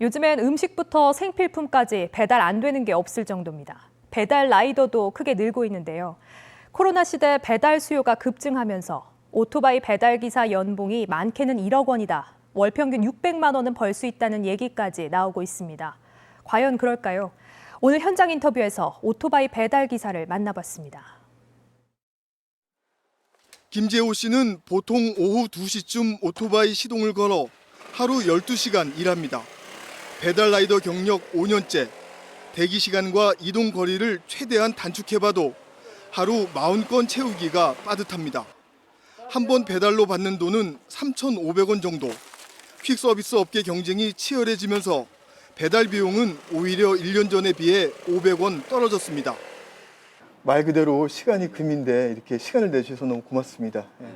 요즘엔 음식부터 생필품까지 배달 안 되는 게 없을 정도입니다. 배달 라이더도 크게 늘고 있는데요. 코로나 시대 배달 수요가 급증하면서 오토바이 배달 기사 연봉이 많게는 1억 원이다. 월 평균 600만 원은 벌 수 있다는 얘기까지 나오고 있습니다. 과연 그럴까요? 오늘 현장 인터뷰에서 오토바이 배달 기사를 만나봤습니다. 김재호 씨는 보통 오후 2시쯤 오토바이 시동을 걸어 하루 12시간 일합니다. 배달 라이더 경력 5년째. 대기 시간과 이동 거리를 최대한 단축해봐도 하루 40건 채우기가 빠듯합니다. 한 번 배달로 받는 돈은 3,500원 정도. 퀵 서비스 업계 경쟁이 치열해지면서 배달 비용은 오히려 1년 전에 비해 500원 떨어졌습니다. 말 그대로 시간이 금인데 이렇게 시간을 내주셔서 너무 고맙습니다. 예.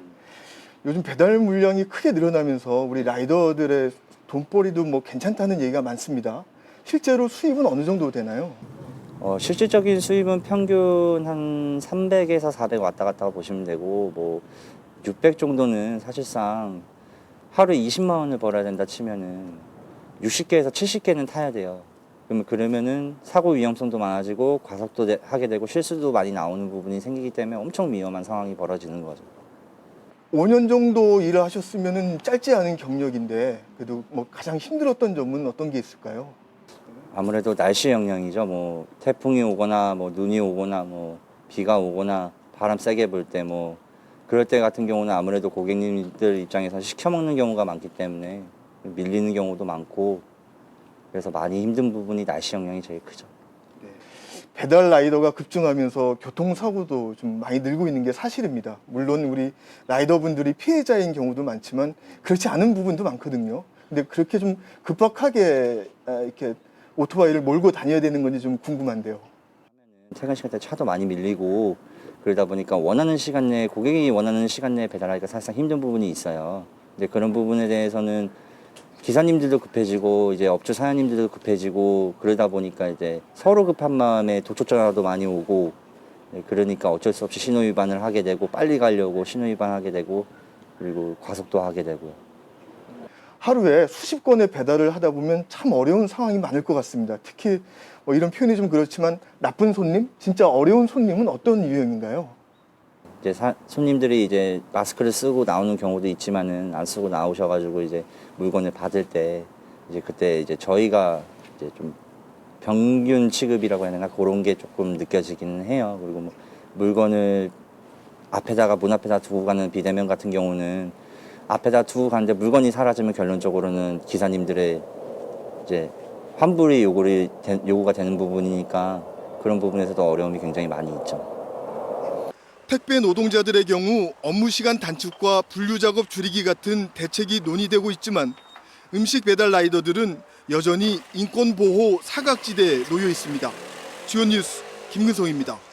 요즘 배달 물량이 크게 늘어나면서 우리 라이더들의 돈벌이도 뭐 괜찮다는 얘기가 많습니다. 실제로 수입은 어느 정도 되나요? 어, 실질적인 수입은 평균 한 300에서 400 왔다 갔다 보시면 되고 뭐 600 정도는 사실상 하루에 20만 원을 벌어야 된다 치면은 60개에서 70개는 타야 돼요. 그러면 그러면은 사고 위험성도 많아지고 과속도 되- 하게 되고 실수도 많이 나오는 부분이 생기기 때문에 엄청 위험한 상황이 벌어지는 거죠. 5년 정도 일을 하셨으면 짧지 않은 경력인데 그래도 뭐 가장 힘들었던 점은 어떤 게 있을까요? 아무래도 날씨 영향이죠. 뭐 태풍이 오거나 뭐 눈이 오거나 뭐 비가 오거나 바람 세게 불 때 뭐 그럴 때 같은 경우는 아무래도 고객님들 입장에서 시켜 먹는 경우가 많기 때문에 밀리는 경우도 많고 그래서 많이 힘든 부분이 날씨 영향이 제일 크죠. 배달 라이더가 급증하면서 교통사고도 좀 많이 늘고 있는 게 사실입니다. 물론 우리 라이더분들이 피해자인 경우도 많지만 그렇지 않은 부분도 많거든요. 근데 그렇게 좀 급박하게 아, 이렇게 오토바이를 몰고 다녀야 되는 건지 좀 궁금한데요. 퇴근 시간 때 차도 많이 밀리고 그러다 보니까 원하는 시간 내에 고객이 원하는 시간 내에 배달하기가 사실상 힘든 부분이 있어요. 근데 그런 부분에 대해서는 기사님들도 급해지고 이제 업주 사장님들도 급해지고 그러다 보니까 이제 서로 급한 마음에 도촉 전화도 많이 오고 네, 그러니까 어쩔 수 없이 신호 위반을 하게 되고 빨리 가려고 신호 위반하게 되고 그리고 과속도 하게 되고요. 하루에 수십 건의 배달을 하다 보면 참 어려운 상황이 많을 것 같습니다. 특히 뭐 이런 표현이 좀 그렇지만 나쁜 손님, 진짜 어려운 손님은 어떤 유형인가요? 이제 사- 손님들이 이제 마스크를 쓰고 나오는 경우도 있지만은 안 쓰고 나오셔가지고 이제 물건을 받을 때 이제 그때 이제 저희가 이제 좀 평균 취급이라고 해야 되나 그런 게 조금 느껴지기는 해요. 그리고 뭐 물건을 앞에다가 문 앞에다 두고 가는 비대면 같은 경우는 앞에다 두고 가는데 물건이 사라지면 결론적으로는 기사님들의 이제 환불이 요구를 되- 요구가 되는 부분이니까 그런 부분에서도 어려움이 굉장히 많이 있죠. 택배 노동자들의 경우 업무 시간 단축과 분류 작업 줄이기 같은 대책이 논의되고 있지만 음식 배달 라이더들은 여전히 인권 보호 사각지대에 놓여 있습니다. 주연 뉴스 김근성입니다.